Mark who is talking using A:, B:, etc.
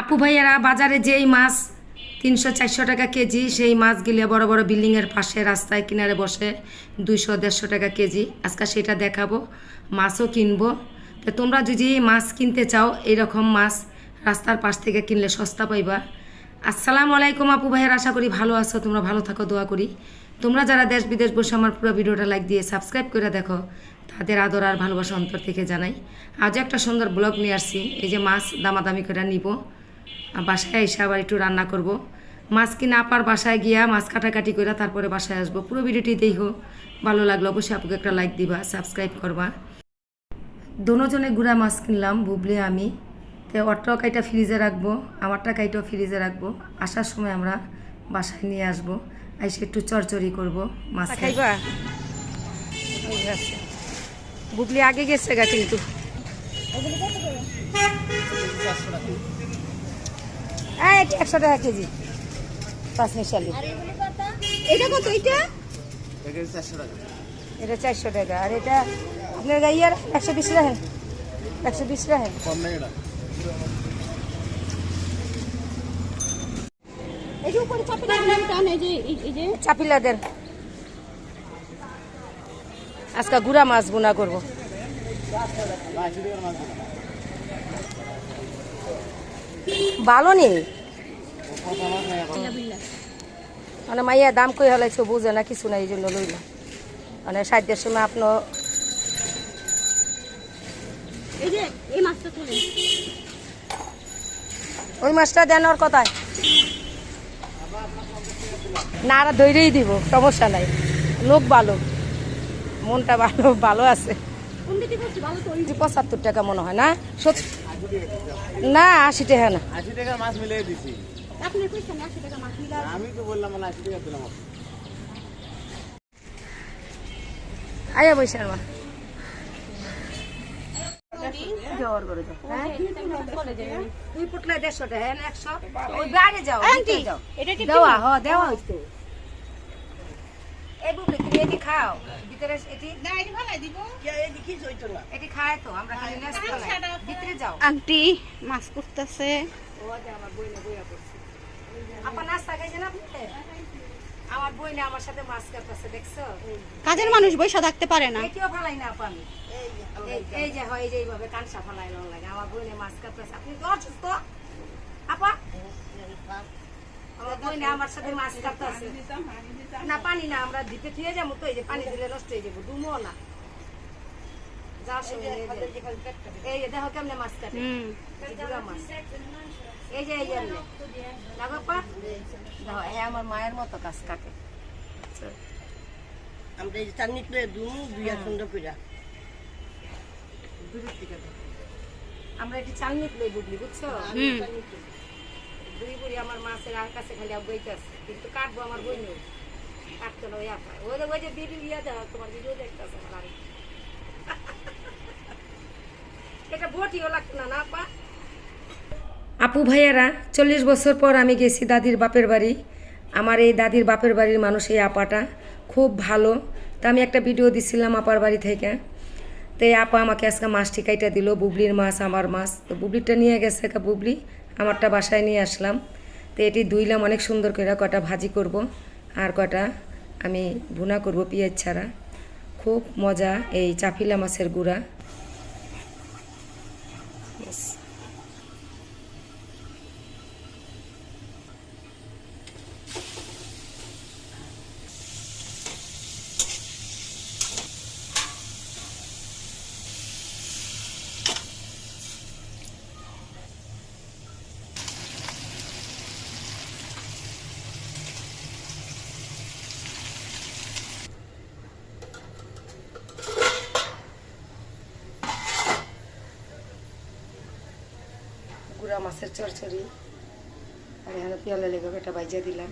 A: আপু ভাইয়ারা, বাজারে যেই মাছ, তিনশো, চারশো টাকা কেজি, সেই মাছগুলি বড় বড় বিল্ডিংয়ের পাশে রাস্তায় কিনারে বসে দুইশো, দেড়শো টাকা কেজি। আজকে সেটা দেখাবো, মাছও কিনবো। তো তোমরা যদি মাছ কিনতে চাও, এইরকম মাছ রাস্তার পাশ থেকে কিনলে সস্তা পাইবা। আসসালামু আলাইকুম আপু ভাইয়ের, আশা করি ভালো আছো, তোমরা ভালো থাকো, দোয়া করি। তোমরা যারা দেশ বিদেশ বসে আমার পুরো ভিডিওটা লাইক দিয়ে সাবস্ক্রাইব করে দেখো, তাদের আদর আর ভালোবাসা অন্তর থেকে জানাই। আজও একটা সুন্দর ব্লগ নিয়ে আসছি, এই যে মাছ দামাদামি করে নিব। বাসায় এসে আবার একটু রান্না করব। মাছ কিনা আপার বাসায় গিয়া মাছ কাটাকাটি করে তারপরে বাসায় আসব। পুরো ভিডিওটি দেখো, ভালো লাগল অবশ্যই আপুকে একটা লাইক দিবা সাবস্ক্রাইব করবা। দোনোজনে গুঁড়া মাছ কিনলাম, বুবলি, আমি। তো ওরটাও কাইটা ফ্রিজে রাখব আমারটা কাইটাও ফ্রিজে রাখব। আসার সময় আমরা বাসায় নিয়ে আসব এসে একটু চরচরি করব মাছ খাইবা? বুবলি আগে গেছে গা কিন্তু। এই একশো টাকা কেজি। পাঁচ মিশালি
B: এটা কত? এটা?
A: এটা চারশো টাকা। আর এটা আপনার গাইয়ার একশো বিশ রাখেন। একশো বিশ রাখেন। চাপিলাদের। আজকে গুড়া মাছ গুনা করব। ভালো নেই। মানে মাইয়া দাম কই হলাইছে বুঝে না কিছু না এই জন্য লইলাম মানে সাধ্যের সময় আপনার ওই মাছটা দেন ওর কথায়। না আর ধৈরেই দিব সমস্যা নাই। লোক ভালো। মনটা ভালো ভালো আছে। পঁচাত্তর টাকা মনে হয় না? সত- না আশি টাকা না।
C: আশি টাকার মাছ মিলিয়ে দিছি।
B: আপনি কইছেন একশো টাকা মাছ নিলে
C: আমি তো বললাম মানে আশি টাকা দিলাম।
A: আয়া বৈশাল মা। জোর করে দাও। ভিতরে
B: এটা
A: এটি খাও। ভিতরে এটি এটি খায় তো আমরা খালি নেস ভিতরে যাও।
B: আন্টি মাছ করতেছে।
A: আপা নাস্তা খাইছেন আপনি? আমার বই না আমার সাথে মাছ কাটতেছে দেখছ?
B: কাজের মানুষ বৈশা থাকতে পারে না।
A: এটিও ফালাই না আপা আমি। এই- যে হয় এই যে এইভাবে কানসা ফালাই লাগে। আমার বই মাছ কাটতেছে। আপনি তো অসুস্থ? আপা? আমার না আমার সাথে মাছ কাটতেছে না পানি না আমরা দিতে থুয়ে যাব তো এই যে পানি দিলে নষ্ট হয়ে যাব ডুমো না। যাওয়ার সময় নিয়ে যাই। এই যে দেখো কেমনে মাছ কাটে।
B: হুম।
A: এই গুড়া মাছ। এই যে এই যে দেখো পা। দেখো এই আমার মায়ের মতো কাজ কাটে।
D: আমরা এই দুমু দুইয়া সুন্দর করে
A: দূরের দিকে দেখো। আমরা এটি চালনি লই বুঝলি বুঝছ? আমার মাছের আর কাছে খালি বইতে আছে। কিন্তু কাটবো আমার কাটতে ওই আপা ওই যে দেওয়া তোমার দেখতেছে আমার আরে এটা বটিও লাগতো না না আপা ভাইয়ারা, চল্লিশ বছর পর আমি গেছি দাদির বাপের বাড়ি। আমার এই দাদির বাপের বাড়ির মানুষ এই আপাটা। খুব ভালো। তা আমি একটা ভিডিও দিছিলাম আপার বাড়ি থেকে। তো এই আপা আমাকে আজকে মাছ টিকাইটা দিল, বুবলির মাছ, আমার মাছ। তো বুবলিটা নিয়ে গেছে বুবলি। আমারটা বাসায় নিয়ে আসলাম। তো এটি দুইলাম অনেক সুন্দর করে কটা ভাজি করব আর কটা আমি ভুনা করব পেঁয়াজ ছাড়া। খুব মজা এই চাফিলা মাছের গুঁড়া। গুড়া মাছের চরচড়ি। আর এখানে পেয়ালা লেগে এটা বাইজা দিলাম।